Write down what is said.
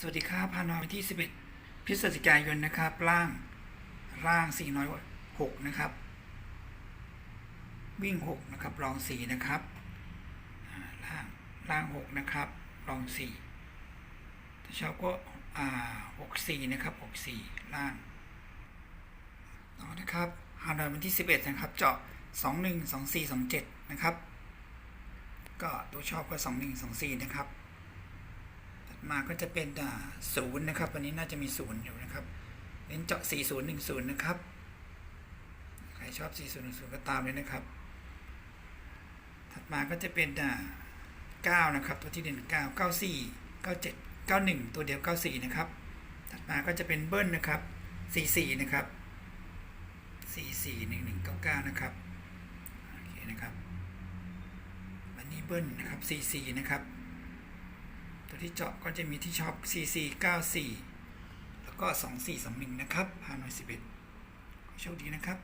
สวัสดีครับพานอนที่ 11 พฤศจิกายนนะครับ ร่างร่าง406นะครับ วิ่ง 6 นะครับรอง 4 นะครับอ่าล่างล่าง 6 นะครับรอง 4 ถ้าชอบก็อ่า64 นะครับ 64 ล่างต่อนะครับฮานอยวันที่ 11 นะครับ เจาะ 21 24 27 นะครับ ก็ตัวชอบก็ 21 24 นะครับ มาก็จะเป็นศูนย์นะครับวันนี้น่าจะมีศูนย์อยู่นะครับเน้นเจาะ 4010 นะครับ ใครชอบ 4010 ก็ตามเลยนะครับ ถัดมาก็จะเป็นอ่า9นะครับ ตัวที่เด่น9 94 97 91 ตัวเดียว 94 นะครับ ถัดมาก็จะเป็นเบิ้ลนะครับ 44 นะครับ 44 1199 นะครับ โอเคนะครับ วันนี้เบิ้ลนะครับ 44 นะครับ ตัวที่เจาะก็จะมีที่ช็อป CC 94 แล้วก็ 2421 นะครับพาหน่อย11ขอโชคดีนะครับ